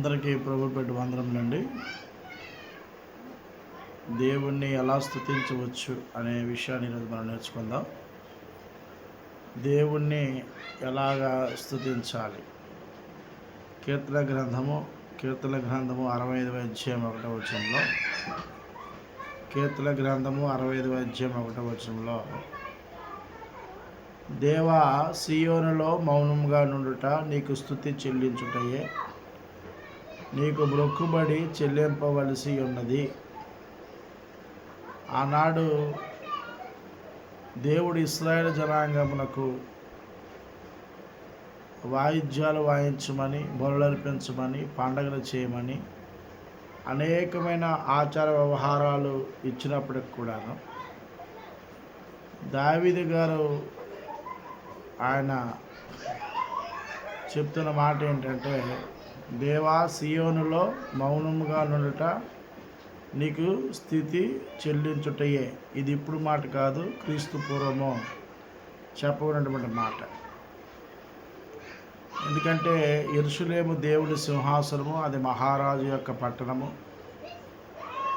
అందరికీ ప్రభు పెట్టి వందరములండి దేవుణ్ణి ఎలా స్థుతించవచ్చు అనే విషయాన్ని ఈరోజు మనం నేర్చుకుందాం. దేవుణ్ణి ఎలాగా స్థుతించాలి కీర్తన గ్రంథము కీర్తన గ్రంథము అరవై ఐదు అధ్యాయం ఒకటో వచనంలో కీర్తన గ్రంథము అరవై ఐదు అధ్యాయం ఒకటో వచనంలో దేవా సియోనులో మౌనంగా నుండుట నీకు స్థుతి చెల్లించుటయే నీకు మొక్కుబడి చెల్లింపవలసి ఉన్నది. ఆనాడు దేవుడు ఇస్రాయేల్ జనాంగమునకు వాయిద్యాలు వాయించమని బొరలర్పించమని పండగలు చేయమని అనేకమైన ఆచార వ్యవహారాలు ఇచ్చినప్పటికి కూడాను దావిది గారు ఆయన చెప్తున్న మాట ఏంటంటే దేవా సియోనులో మౌనముగా నుండుట నీకు స్థితి చెల్లించుటయే. ఇది ఇప్పుడు మాట కాదు క్రీస్తు పూర్వము చెప్పబడినటువంటి మాట. ఎందుకంటే ఇరుషులేము దేవుడి సింహాసనము అది మహారాజు యొక్క పట్టణము.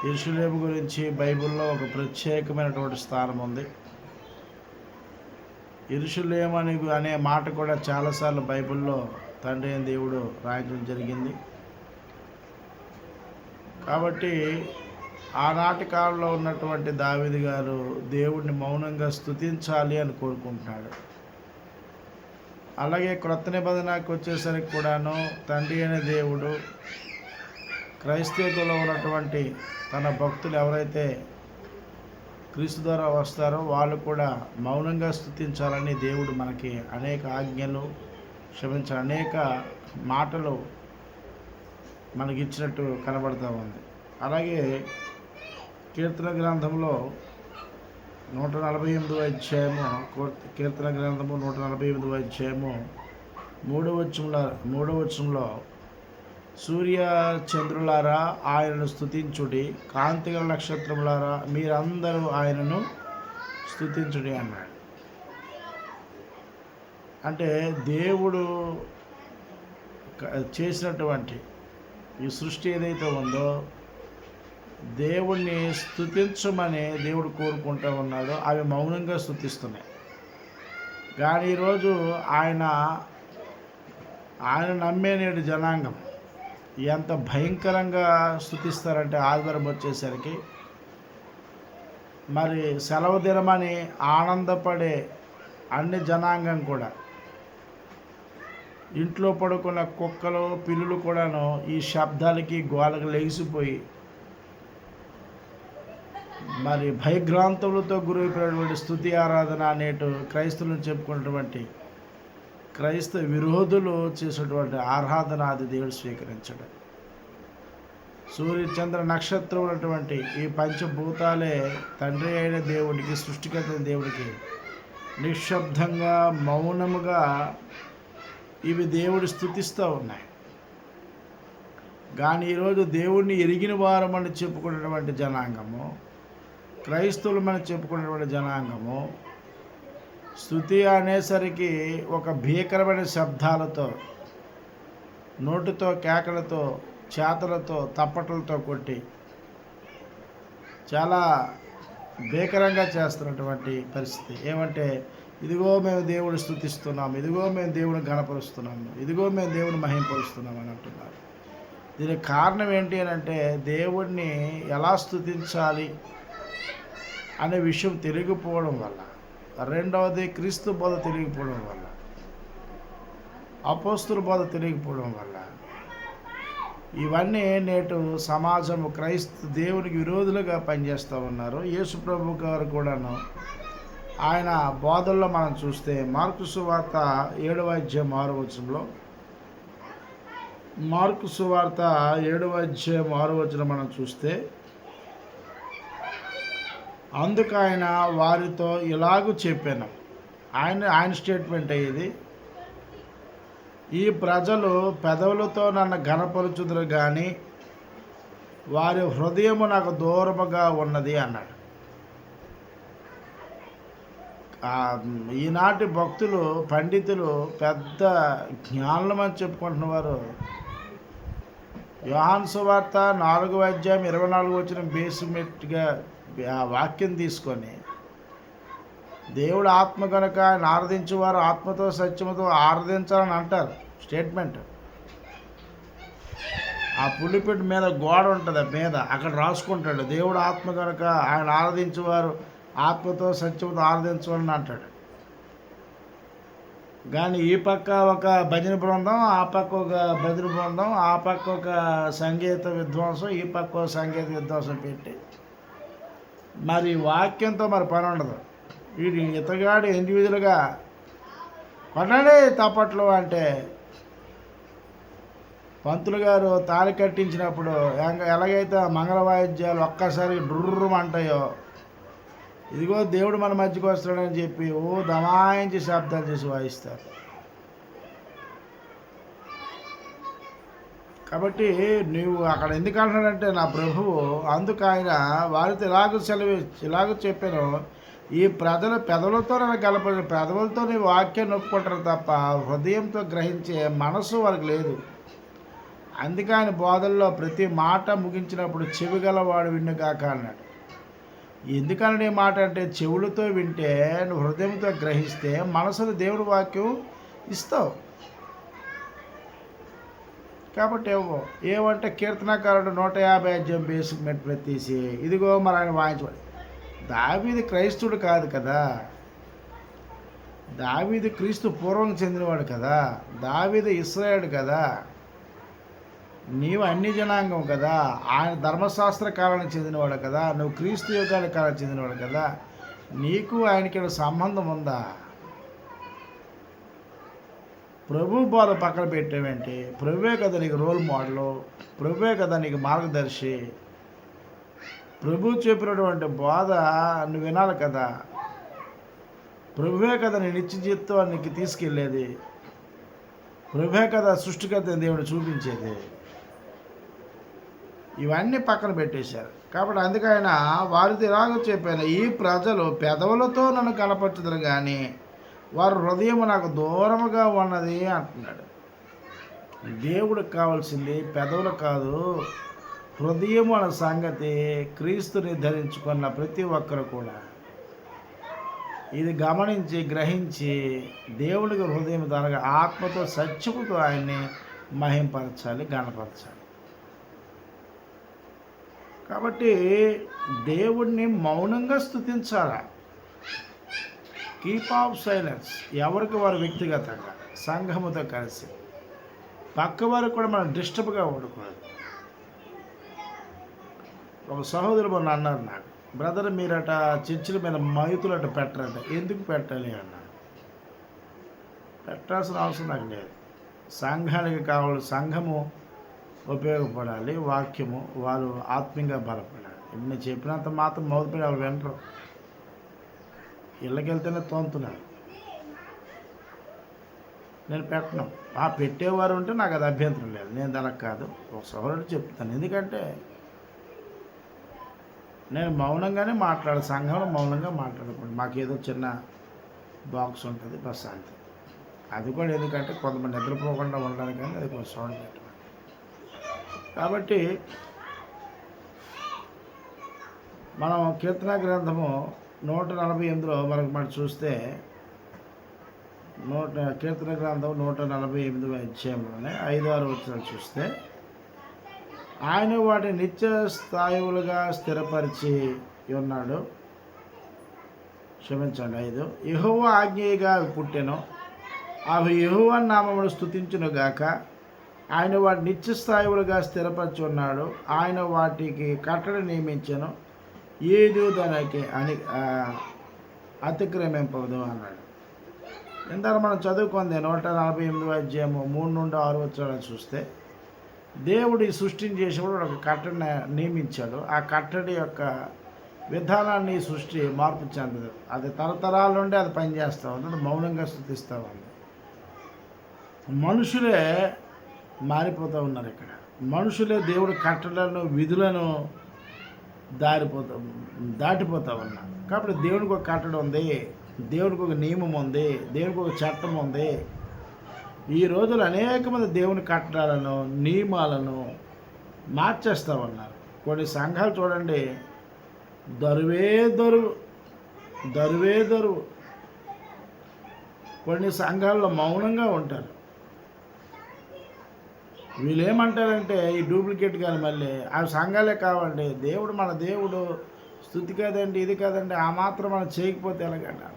ఇరుషులేము గురించి బైబిల్లో ఒక ప్రత్యేకమైనటువంటి స్థానం ఉంది. ఎరుషులేము అని అనే మాట కూడా చాలాసార్లు బైబిల్లో తండ్రి అయిన దేవుడు రాయడం జరిగింది. కాబట్టి ఆనాటి కాలంలో ఉన్నటువంటి దావిది గారు దేవుడిని మౌనంగా స్తుతించాలి అని కోరుకుంటున్నాడు. అలాగే క్రొత్త నిబంధనకు వచ్చేసరికి కూడాను తండ్రి అనే దేవుడు క్రైస్తవులో ఉన్నటువంటి తన భక్తులు ఎవరైతే క్రీస్తు ద్వారా వస్తారో వాళ్ళు కూడా మౌనంగా స్థుతించాలని దేవుడు మనకి అనేక ఆజ్ఞలు క్షమించిన అనేక మాటలు మనకి ఇచ్చినట్టు కనబడుతూ ఉంది. అలాగే కీర్తన గ్రంథంలో నూట నలభై ఎనిమిదో అధ్యాయము కీర్తన గ్రంథము నూట నలభై ఎనిమిదో అధ్యాయము మూడవ వచ్చంలో మూడవ వచ్చంలో సూర్య చంద్రులారా ఆయనను స్తుతించుడి కాంతిగల నక్షత్రములారా మీరందరూ ఆయనను స్తుతించుడి అన్నాడు. అంటే దేవుడు చేసినటువంటి ఈ సృష్టి ఏదైతే ఉందో దేవుణ్ణి స్తుతించమని దేవుడు కోరుకుంటూ ఉన్నాడో అవి మౌనంగా స్తుతిస్తున్నాయి. కానీ ఈరోజు ఆయన ఆయన నమ్మే నేడు జనాంగం ఎంత భయంకరంగా స్థుతిస్తారంటే ఆదివారం వచ్చేసరికి మరి సెలవు దినమని ఆనందపడే అన్ని జనాంగం కూడా ఇంట్లో పడుకున్న కుక్కలు పిల్లులు కూడాను ఈ శబ్దాలకి గోలకు లెగిసిపోయి మరి భయగ్రాంతములతో గురైపోయినటువంటి స్థుతి ఆరాధన అనేటు క్రైస్తవులు చెప్పుకున్నటువంటి క్రైస్తవ విరోధులు చేసినటువంటి ఆరాధన అది దేవుడు స్వీకరించడం. సూర్య చంద్ర నక్షత్రం ఉన్నటువంటి ఈ పంచభూతాలే తండ్రి అయిన దేవుడికి సృష్టికర్త దేవుడికి నిశ్శబ్దంగా మౌనముగా ఇవి దేవుడు స్థుతిస్తూ ఉన్నాయి. కానీ ఈరోజు దేవుణ్ణి ఎరిగిన వారమని చెప్పుకునేటువంటి జనాంగము క్రైస్తవులు మనం చెప్పుకున్నటువంటి జనాంగము స్థుతి అనేసరికి ఒక భీకరమైన శబ్దాలతో నోటితో కేకలతో చేతలతో తప్పటలతో కొట్టి చాలా భీకరంగా చేస్తున్నటువంటి పరిస్థితి. ఏమంటే ఇదిగో మేము దేవుని స్థుతిస్తున్నాము ఇదిగో మేము దేవుని గణపరుస్తున్నాము ఇదిగో మేము దేవుని మహింపరుస్తున్నాము అని అంటున్నారు. దీనికి కారణం ఏంటి అని అంటే దేవుణ్ణి ఎలా స్థుతించాలి అనే విషయం తెలియకపోవడం వల్ల రెండవది క్రీస్తు బోధ తెలియకపోవడం వల్ల అపోస్తుల బోధ తెలియకపోవడం వల్ల ఇవన్నీ నేటు సమాజము క్రైస్త దేవునికి విరోధులుగా పనిచేస్తూ ఉన్నారు. యేసు ప్రభు గారు కూడాను ఆయన బోధల్లో మనం చూస్తే మార్కు సువార్త ఏడవ అధ్యాయం ఆరు వచనంలో. మార్కు సువార్త ఏడవ అధ్యాయం ఆరు వచనం మనం చూస్తే అందుకు ఆయన వారితో ఇలాగూ చెప్పాను. ఆయన ఆయన స్టేట్మెంట్ అయ్యేది ఈ ప్రజలు పెదవులతో నన్ను ఘనపరుచుదురు కానీ వారి హృదయము నాకు దూరముగా ఉన్నది అన్నాడు ఆ, ఈనాటి భక్తులు పండితులు పెద్ద జ్ఞానులమని చెప్పుకుంటున్న వారు. యోహాన్ సువార్త నాలుగు అధ్యాయం ఇరవై నాలుగు వచ్చిన బేసిమెట్గా ఆ వాక్యం తీసుకొని దేవుడు ఆత్మ కనుక ఆయన ఆరాధించేవారు ఆత్మతో సత్యముతో ఆరాధించాలని అంటారు. స్టేట్మెంట్. ఆ పులిపెట్టు మీద గోడ ఉంటుంది ఆ మీద అక్కడ రాసుకుంటాడు. దేవుడు ఆత్మ కనుక ఆయన ఆరాధించేవారు ఆత్మతో సత్యముతో ఆరాధించమని అంటాడు. కానీ ఈ పక్క ఒక భజన బృందం ఆ పక్క ఒక భజన బృందం ఆ పక్క ఒక సంగీత విద్వాంసం ఈ పక్క ఒక సంగీత విద్వాంసం పెట్టి మరి వాక్యంతో మరి పని ఉండదు. వీడు ఇతగాడు ఇండివిజువల్గా కొనండి తప్పట్లు అంటే పంతులు గారు తాళి కట్టించినప్పుడు ఎలాగైతే మంగళ వాయిద్యాలు ఒక్కసారి డుర్రం అంటాయో ఇదిగో దేవుడు మన మధ్యకు వస్తాడని చెప్పి ఓ దమాయించి శబ్దాలు చేసి వాయిస్తారు. కాబట్టి నువ్వు అక్కడ ఎందుకు అంటున్నాడంటే నా ప్రభువు అందుకు ఆయన వారితో ఇలాగ సెలవు ఇలాగ చెప్పాను. ఈ ప్రజలు పెదవులతో నన్ను కలప పెదవులతో నీ వాక్యం నొప్పుకుంటారు తప్ప హృదయంతో గ్రహించే మనసు వారికి లేదు. అందుకే ఆయన బోధల్లో ప్రతి మాట ముగించినప్పుడు చెవిగలవాడు విన్నుగాక అన్నాడు. ఎందుకని ఈ మాట అంటే చెవులతో వింటే నువ్వు హృదయంతో గ్రహిస్తే మనసును దేవుడి వాక్యం ఇస్తావు. కాబట్టి ఏమంటే కీర్తనకారుడు నూట యాభై అధ్యయం బేసిక్ మెట్లు తీసి ఇదిగో మరి ఆయన వాయించబడి దావీది క్రైస్తుడు కాదు కదా. దావీది క్రీస్తు పూర్వం చెందినవాడు కదా. దావీది ఇస్రాయేల్ కదా. నీవు అన్ని జనాంగం కదా ఆయన ధర్మశాస్త్ర కాలానికి చెందినవాడు కదా నువ్వు క్రీస్తు యుగాల కాలానికి చెందినవాడు కదా నీకు ఆయనకి సంబంధం ఉందా? ప్రభు బోధ పక్కన పెట్టేవేంటి ప్రభువే కదా నీకు రోల్ మోడల్ ప్రభువే కదా నీకు మార్గదర్శి. ప్రభు చెప్పినటువంటి బోధ నువ్వు వినాలి కదా. ప్రభువే కదా నీ నిత్య జీవితం నీకు తీసుకెళ్ళేది. ప్రభువే కదా సృష్టికర్త దేవుడు చూపించేది. ఇవన్నీ పక్కన పెట్టేశారు. కాబట్టి అందుకైనా వారిది వారితో ఇలాగ చెప్పాను ఈ ప్రజలు పెదవులతో నన్ను కనపరచుదురు కానీ వారి హృదయం నాకు దూరముగా ఉన్నది అంటున్నాడు. దేవుడికి కావాల్సింది పెదవులు కాదు హృదయం అనే సంగతి క్రీస్తుని ధరించుకున్న ప్రతి ఒక్కరు కూడా. ఇది గమనించి గ్రహించి దేవుడికి హృదయం తనగా ఆత్మతో సత్యముతో ఆయన్ని మహింపరచాలి గణపరచాలి. కాబట్టి దేవుణ్ణి మౌనంగా స్థుతించాలా కీప్ ఆఫ్ సైలెన్స్ ఎవరికి? వారు వ్యక్తిగతంగా సంఘముతో కలిసి. పక్క వారు కూడా మనం డిస్టర్బ్గా ఉండకూడదు. ఒక సహోదరు మొన్న అన్నారు నాకు బ్రదర్ మీరట చర్చిల మీద మైతులు అట పెట్టరంట. ఎందుకు పెట్టాలి? అన్నారు పెట్టాల్సిన అవసరం నాకు లేదు. సంఘానికి కావాలి సంఘము ఉపయోగపడాలి వాక్యము వారు ఆత్మీయంగా బలపడాలి. ఇప్పుడు నేను చెప్పినంత మాత్రం మొదలుపెట్టి వాళ్ళు వినరు. ఇళ్ళకెళ్తేనే తోముతున్నారు నేను పెట్టను. ఆ పెట్టేవారు ఉంటే నాకు అది అభ్యంతరం లేదు. నేను దానికి కాదు. ఒక సోదరుడు చెప్తాను. ఎందుకంటే నేను మౌనంగానే మాట్లాడే సంఘంలో మౌనంగా మాట్లాడకూడదు. మాకేదో చిన్న బాక్స్ ఉంటుంది బస్ అంతే అది కూడా ఎందుకంటే కొంతమంది నిద్రపోకుండా ఉండడానికి కానీ అది కొంచెం సౌండ్ పెట్టు కాబట్టి మనం కీర్తన గ్రంథము నూట నలభై ఎనిమిదిలో మనకు మనం చూస్తే నూట కీర్తన గ్రంథం నూట నలభై ఎనిమిది అధ్యాయంలోనే ఐదు ఆరు వచ్చిన చూస్తే ఆయన వాటి నిత్య స్థాయువులుగా స్థిరపరిచి ఉన్నాడు. క్షమించండి ఐదు. యహువ ఆజ్ఞేయగా పుట్టెను. అవి యహువ నామమును స్థుతించునుగాక గాక ఆయన వాటి నిత్య స్థాయువులుగా స్థిరపరిచి ఉన్నాడు ఆయన వాటికి కట్టడి నియమించను. ఏదో దానికి అని అతిక్రమింపదు అన్నాడు. ఇందాక మనం చదువుకుంది నూట నలభై ఎనిమిది అధ్యాయము మూడు నుండి ఆరు వచ్చాడని చూస్తే దేవుడు ఈ సృష్టిని చేసినప్పుడు ఒక కట్టడిని నియమించాడు. ఆ కట్టడి యొక్క విధానాన్ని సృష్టి మార్పు చెందదు. అది తరతరాల నుండి అది పనిచేస్తూ ఉంది. మౌనంగా స్థుతిస్తూ ఉంది. మనుషులే మారిపోతూ ఉన్నారు ఇక్కడ. మనుషులే దేవుడు కట్టడలను విధులను దారిపోతా దాటిపోతూ ఉన్నారు. కాబట్టి దేవునికి ఒక కట్టడం ఉంది దేవునికి ఒక నియమం ఉంది దేవునికి ఒక చట్టం ఉంది. ఈ రోజులు అనేక మంది దేవుని కట్టడాలను నియమాలను మార్చేస్తామన్నారు కొన్ని సంఘాలు చూడండి దరువే దరువు దరువే దరువు. కొన్ని సంఘాల్లో మౌనంగా ఉంటారు. వీళ్ళు ఏమంటారంటే ఈ డూప్లికేట్ కానీ మళ్ళీ ఆ సంఘాలే కావండి. దేవుడు మన దేవుడు స్థుతి కాదండి ఇది కాదండి ఆ మాత్రం మనం చేయకపోతే ఎలాగండి?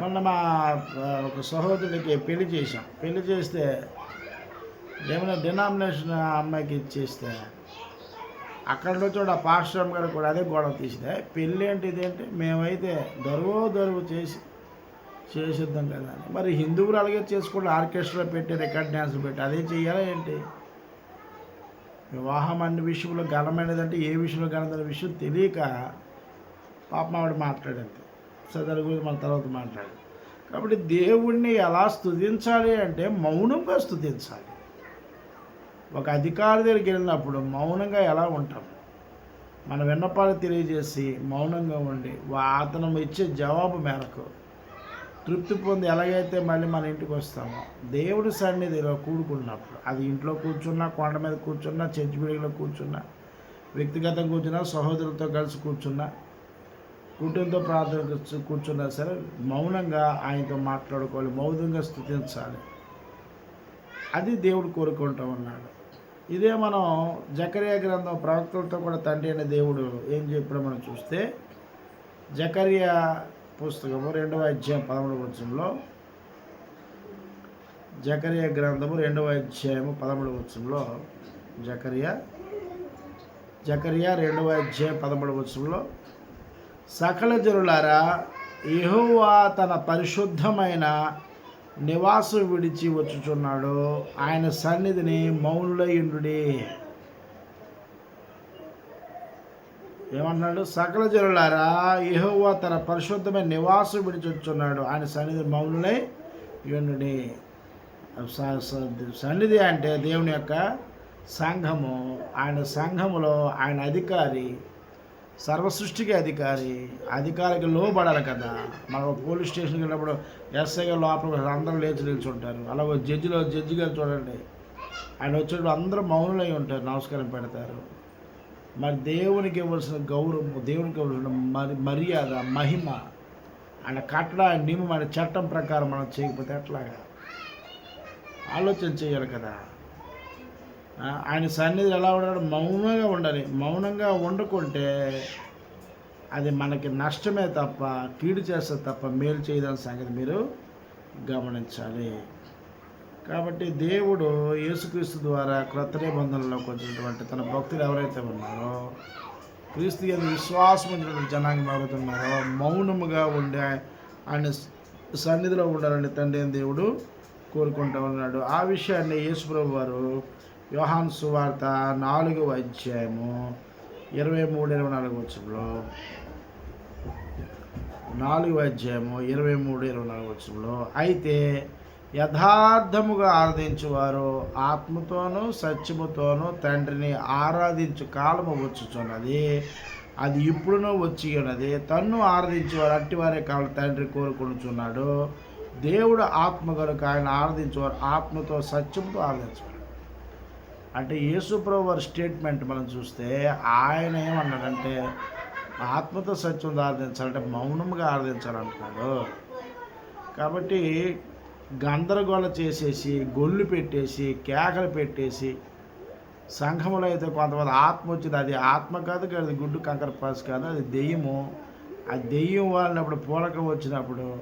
మొన్న మా ఒక సహోదరుడికి పెళ్ళి చేసాం పెళ్ళి చేస్తే ఏమైనా డినామినేషన్ అమ్మాయికి ఇచ్చేస్తే అక్కడ చూడ ఆ పాస్టర్ గారు కూడా అదే గొడవ తీసింది. పెళ్ళి అంటే ఇదేంటి? మేమైతే దరువు దరువు చేసి చేసిద్దాం కదా అని. మరి హిందువులు అలాగే చేసుకోండి ఆర్కెస్ట్రా పెట్టి రికార్డ్ డ్యాన్సులు పెట్టి. అదే చేయాలి ఏంటి? వివాహం అన్ని విషయంలో ఘనమైనదంటే ఏ విషయంలో ఘనమైన విషయం తెలియక పాపం ఆవిడ మాట్లాడింది. సో దాని గురించి మన తర్వాత మాట్లాడు కాబట్టి దేవుణ్ణి ఎలా స్థుతించాలి అంటే మౌనంగా స్థుతించాలి ఒక అధికారి దగ్గరికి వెళ్ళినప్పుడు మౌనంగా ఎలా ఉంటాం? మన విన్నపాలు తెలియజేసి మౌనంగా ఉండి వా- అతను ఇచ్చే జవాబు మేరకు తృప్తి పొంది ఎలాగైతే మళ్ళీ మన ఇంటికి వస్తామో దేవుడి సన్నిధిలో కూడుకున్నప్పుడు అది ఇంట్లో కూర్చున్నా కొండ మీద కూర్చున్నా చర్చి బిడిలో కూర్చున్నా వ్యక్తిగతంగా కూర్చున్నా సహోదరులతో కలిసి కూర్చున్నా కుటుంబంతో ప్రార్థన కూర్చున్నా సరే మౌనంగా ఆయనతో మాట్లాడుకోవాలి మౌనంగా స్థుతించాలి. అది దేవుడు కోరుకుంటూ ఉన్నాడు. ఇదే మనం జకరియా గ్రంథం ప్రవక్తలతో కూడా తండ్రి అనే దేవుడు ఏం చెప్పాడో మనం చూస్తే జకరియా పుస్తకము రెండవ అధ్యాయం పదమూడవ వచనంలో. జకరియా గ్రంథము రెండవ అధ్యాయము పదమూడవ వచనంలో. జకరియా. జకరియా రెండవ అధ్యాయం పదమూడవ వచనంలో. సకల జనులారా యెహోవా తన పరిశుద్ధమైన నివాసం విడిచి వచ్చుచున్నాడు. ఆయన సన్నిధిని మౌనులయుండుడి ఏమన్నాడు సకల జనులారా ఇహోవా తన పరిశుద్ధమైన నివాసం విడిచొచ్చున్నాడు ఆయన సన్నిధి మౌనులై యుండుడి సన్నిధి అంటే దేవుని యొక్క సంఘము. ఆయన సంఘములో ఆయన అధికారి సర్వసృష్టికి అధికారి అధికారికి లోబడాలి కదా. మనం పోలీస్ స్టేషన్కి వెళ్ళినప్పుడు ఎస్ఐగా లోపల అందరూ లేచి నిల్చుంటారు. అలాగే జడ్జిలో జడ్జి గారు చూడండి. ఆయన వచ్చేటప్పుడు అందరూ మౌనులై ఉంటారు నమస్కారం పెడతారు. మరి దేవునికి ఇవ్వాల్సిన గౌరవం దేవునికి ఇవ్వాల్సిన మరి మర్యాద మహిమ ఆయన కట్టడ నియమం ఆయన చట్టం ప్రకారం మనం చేయకపోతే ఎట్లాగా? ఆలోచన చేయాలి కదా. ఆయన సన్నిధి ఎలా ఉండాలి? మౌనంగా ఉండాలి. మౌనంగా వండుకుంటే అది మనకి నష్టమే తప్ప కీడు చేస్తే తప్ప మేలు చేయదని సంగతి మీరు గమనించాలి. కాబట్టి దేవుడు యేసుక్రీస్తు ద్వారా క్రొత్త నిబంధనలోకి వచ్చినటువంటి తన భక్తులు ఎవరైతే ఉన్నారో క్రీస్తు అని విశ్వాసం ఉన్నటువంటి జనాంగం ఎవరైతే మౌనముగా ఉండే ఆయన సన్నిధిలో ఉండాలని తండ్రి దేవుడు కోరుకుంటూ ఉన్నాడు. ఆ విషయాన్ని యేసుప్రభు వారు యోహాన్ సువార్త నాలుగవ అధ్యాయము ఇరవై మూడు ఇరవై నాలుగు వచ్చంలో నాలుగు అధ్యాయము ఇరవై మూడు ఇరవై నాలుగు వచ్చంలో అయితే యథార్థముగా ఆరాధించువారు. ఆత్మతోనూ సత్యముతోనూ తండ్రిని ఆరాధించు కాలము వచ్చుచున్నది. అది ఇప్పుడునూ వచ్చి ఉన్నది తన్ను ఆరాధించేవారు అట్టివారే కావాలి తండ్రి కోరుకొనుచున్నాడు. దేవుడు ఆత్మ కనుక ఆయన ఆరాధించేవారు ఆత్మతో సత్యంతో ఆరాధించేవారు అంటే యేసుప్రభు వారి స్టేట్మెంట్ మనం చూస్తే ఆయన ఏమన్నాడంటే ఆత్మతో సత్యం ఆరాధించాలంటే మౌనంగా ఆరాధించాలంటున్నాడు. కాబట్టి గందరగోళ చేసేసి గొల్లు పెట్టేసి కేకలు పెట్టేసి సంఘములో అయితే కొంతమంది ఆత్మ వచ్చింది. అది ఆత్మ కాదు కాదు గుడ్డు కంకర పాస్ కాదు అది దెయ్యము. ఆ దెయ్యం వాళ్ళినప్పుడు పూలకం వచ్చినప్పుడు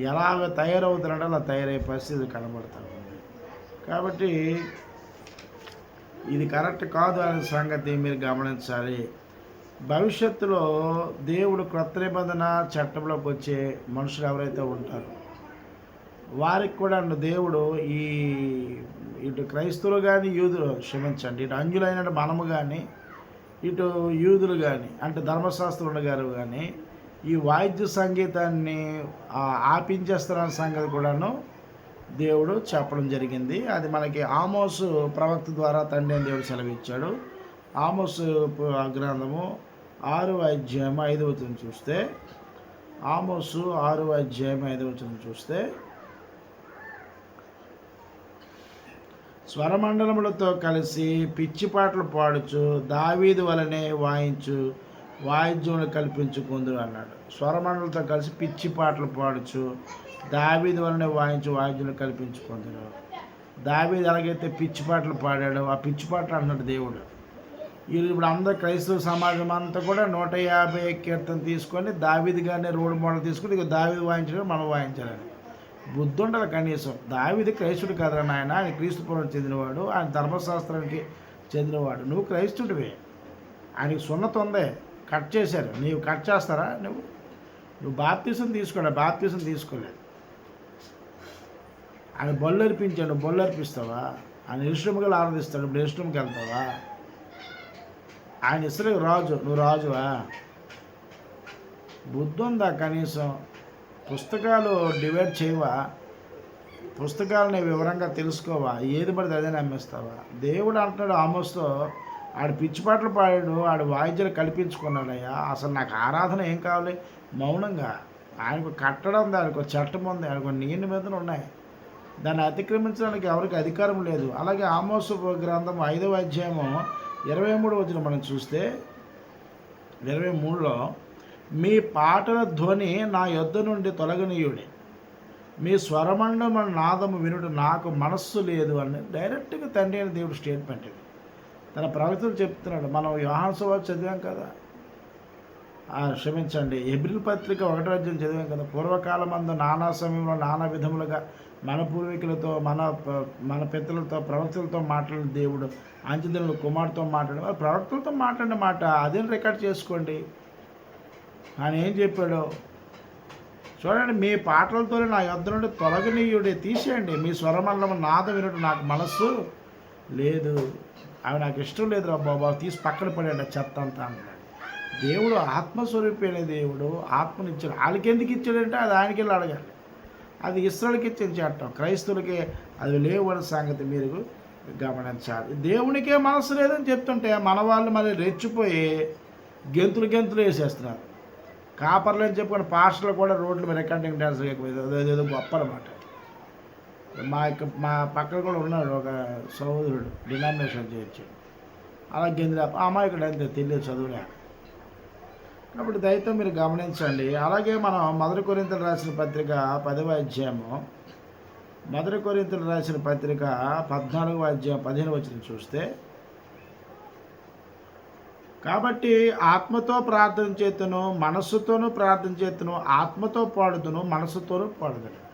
ఎలాగ తయారవుతున్నాడో అలా తయారయ్యే పరిస్థితి కనబడతా ఉంది. కాబట్టి ఇది కరెక్ట్ కాదు అనే సంగతి మీరు గమనించాలి. భవిష్యత్తులో దేవుడు క్రొత్త నిబంధన చట్టంలోకి వచ్చే మనుషులు ఎవరైతే ఉంటారో వారికి కూడా దేవుడు ఈ ఇటు క్రైస్తవులు కానీ యూదులు క్షమించండి ఇటు అంజులైన మనము కానీ ఇటు యూదులు కానీ అంటే ధర్మశాస్త్రులు గారు కానీ ఈ వాయిద్య సంగీతాన్ని ఆపించేస్తున్న సంగతి కూడాను దేవుడు చెప్పడం జరిగింది. అది మనకి ఆమోసు ప్రవక్త ద్వారా తండ్రి అని దేవుడు సెలవిచ్చాడు. ఆమోసు గ్రంథము ఆరు అధ్యాయం ఐదు చూస్తే ఆమోసు ఆరు అధ్యాయం ఐదు చూస్తే స్వరమండలములతో కలిసి పిచ్చి పాటలు పాడుచు దావీదు వలనే వాయించు వాయిద్యములు కల్పించుకుందు అన్నాడు. స్వరమండలతో కలిసి పిచ్చి పాటలు పాడుచు దావీదు వలనే వాయించు వాయిద్యులు కల్పించుకుందురు. దావీది ఎలాగైతే పిచ్చి పాటలు పాడాడో ఆ పిచ్చి పాటలు అన్నాడు దేవుడు. వీళ్ళు ఇప్పుడు అందరు క్రైస్తవ సమాజం అంతా కూడా నూట యాభై కీర్తన తీసుకొని దావీది గారిని రోడ్డు మోడల్ తీసుకుని ఇక దావీది వాయించడం మనం వాయించాలని. బుద్ధుండదు కనీసం. దావిది క్రైస్తుడు కదరా నాయన. ఆయన క్రీస్తుపురం చెందినవాడు ఆయన ధర్మశాస్త్రానికి చెందినవాడు. నువ్వు క్రైస్తుడివే. ఆయనకి సున్నత ఉందే. కట్ చేశారు. నీవు కట్ చేస్తారా? నువ్వు నువ్వు బాప్తీసం తీసుకోలే. బాప్తీసం తీసుకోలేదు. ఆయన బొల్లు అర్పించాడు బొల్లు అర్పిస్తావా ఆయన ఇష్టముగా ఆరాధిస్తాడు. ఇప్పుడు ఇష్టంకి వెళ్తావా? ఆయన ఇసరు రాజు. నువ్వు రాజువా? బుద్ధి ఉందా కనీసం? పుస్తకాలు డివైడ్ చేయవా? పుస్తకాలని వివరంగా తెలుసుకోవా? ఏది పడితే అదే నమ్మేస్తావా? దేవుడు అంటున్నాడు ఆమోస్తో ఆడు పిచ్చిపాట్లు పాడాడు ఆడు వాయిద్యాలు కల్పించుకున్నాడయ్యా. అసలు నాకు ఆరాధన ఏం కావాలి? మౌనంగా. ఆయనకు కట్టడం ఉంది ఆయనకు చట్టం ఉంది ఆయనకు నీళ్ళు మీదలు ఉన్నాయి. దాన్ని అతిక్రమించడానికి ఎవరికి అధికారం లేదు. అలాగే ఆమోసు గ్రంథం ఐదవ అధ్యాయము ఇరవై మూడు వచ్చిన మనం చూస్తే ఇరవై మూడులో మీ పాటల ధ్వని నా యొద్ద నుండి తొలగనీయుడి. మీ స్వరమండమ నాదము వినుడు నాకు మనస్సు లేదు అని డైరెక్ట్గా తండ్రి అయిన దేవుడు స్టేట్మెంట్ ఇది తన ప్రవక్తలు చెప్తున్నాడు మనం యోహాన్సభ చదివాం కదా. క్షమించండి ఎబ్రిల్ పత్రిక ఒకటో రాజ్యం చదివాం కదా. పూర్వకాలం అందు నానా సమయంలో నానా విధములుగా మన పూర్వీకులతో మన మన పెద్దలతో ప్రవక్తలతో మాట్లాడిన దేవుడు అంచెదనులు కుమార్తో మాట్లాడి మరి ప్రవక్తలతో మాట్లాడిన మాట అదే రికార్డ్ చేసుకోండి? ఆయన ఏం చెప్పాడు? చూడండి మీ పాటలతోనే నా యొద్ద నుండి తొలగనీయుడే. తీసేయండి. మీ స్వరమండలం నాద వినడు నాకు మనస్సు లేదు. అవి నాకు ఇష్టం లేదురా బాబా. తీసి పక్కన పడాడు చెత్త అంతా అన్నాడు దేవుడు ఆత్మస్వరూపైన దేవుడు ఆత్మనిచ్చాడు వాళ్ళకి ఎందుకు ఇచ్చాడంటే అది ఆయనకి వెళ్ళి అడగాలి. అది ఇస్రాయల్కి ఇచ్చిన చట్టం. క్రైస్తవులకే అది లేవు అనే సంగతి మీరు గమనించాలి. దేవునికే మనసు లేదని చెప్తుంటే మన వాళ్ళు మళ్ళీ రెచ్చిపోయి గెంతులు గెంతులు వేసేస్తున్నారు. కాపర్లు అని చెప్పుకొని పాస్టర్లు కూడా రోడ్ల మీద రికార్డింగ్ డ్యాన్స్ ఏదో గొప్ప అనమాట మా యొక్క మా పక్కన కూడా ఉన్నాడు ఒక సహోదరుడు డినామినేషన్ చేయొచ్చు అలా గెంతులు అమాయకుడు అంతే తెలియదు చదువులే. కాబట్టి దయతో మీరు గమనించండి. అలాగే మనం మధుర కొరింతలు రాసిన పత్రిక పదవ అధ్యాయము. మధుర కొరింతలు రాసిన పత్రిక పద్నాలుగవ అధ్యాయం పదిహేను వచ్చిన చూస్తే కాబట్టి ఆత్మతో ప్రార్థన చేతును మనస్సుతోనూ ప్రార్థన చేతును ఆత్మతో పాడుదును మనస్సుతోనూ పాడుదడు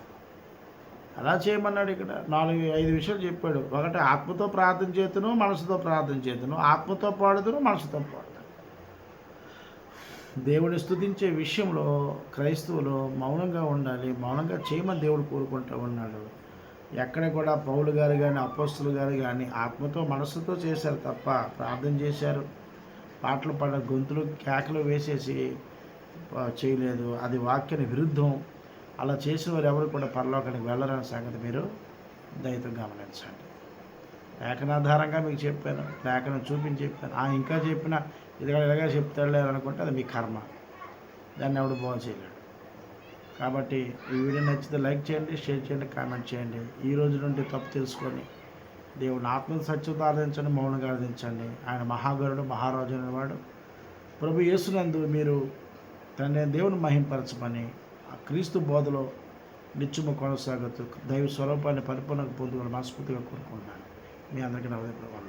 అలా చేయమన్నాడు ఇక్కడ. నాలుగు ఐదు విషయాలు చెప్పాడు. ఒకటి ఆత్మతో ప్రార్థన చేతును మనసుతో ప్రార్థన చేతును. ఆత్మతో పాడుదును మనసుతో పాడుదును. దేవుని స్థుతించే విషయంలో క్రైస్తవులు మౌనంగా ఉండాలి మౌనంగా చేయమని దేవుడు కోరుకుంటూ ఉన్నాడు. ఎక్కడ కూడా పౌలు గారు కానీ అపోస్తులు గారు కానీ ఆత్మతో మనస్సుతో చేశారు తప్ప ప్రార్థన చేశారు. పాటలు పాడ గొంతులు కేకలు వేసేసి చేయలేదు. అది వాక్యని విరుద్ధం. అలా చేసిన వారు ఎవరు కూడా పరలోకానికి వెళ్ళరన్న సంగతి మీరు దయతో గమనించండి. లేఖనాధారంగా మీకు చెప్పాను. లేఖనం చూపించి చెప్పాను. ఆ ఇంకా చెప్పిన ఇది ఇలాగా చెప్తాడులే అనుకుంటే అది మీ కర్మ. దాన్ని ఎవడు బాగు చేయలేడు. కాబట్టి ఈ వీడియో నచ్చితే లైక్ చేయండి షేర్ చేయండి కామెంట్ చేయండి. ఈ రోజు నుండి తప్పు తెలుసుకొని దేవుని ఆత్మ సత్యత ఆరాధించండి మౌనంగా ఆరాధించండి. ఆయన మహాగరుడు మహారాజు అనేవాడు. ప్రభు యేసునందు మీరు తండ్రి దేవుని మహింపరచమని ఆ క్రీస్తు బోధలో నిత్యము కొనసాగుతూ దైవ స్వరూపాన్ని పరిపూర్ణంగా పొందుకొని మనస్ఫూర్తిగా కోరుకుంటున్నాను. మీ అందరికీ నవదే ప్రభావం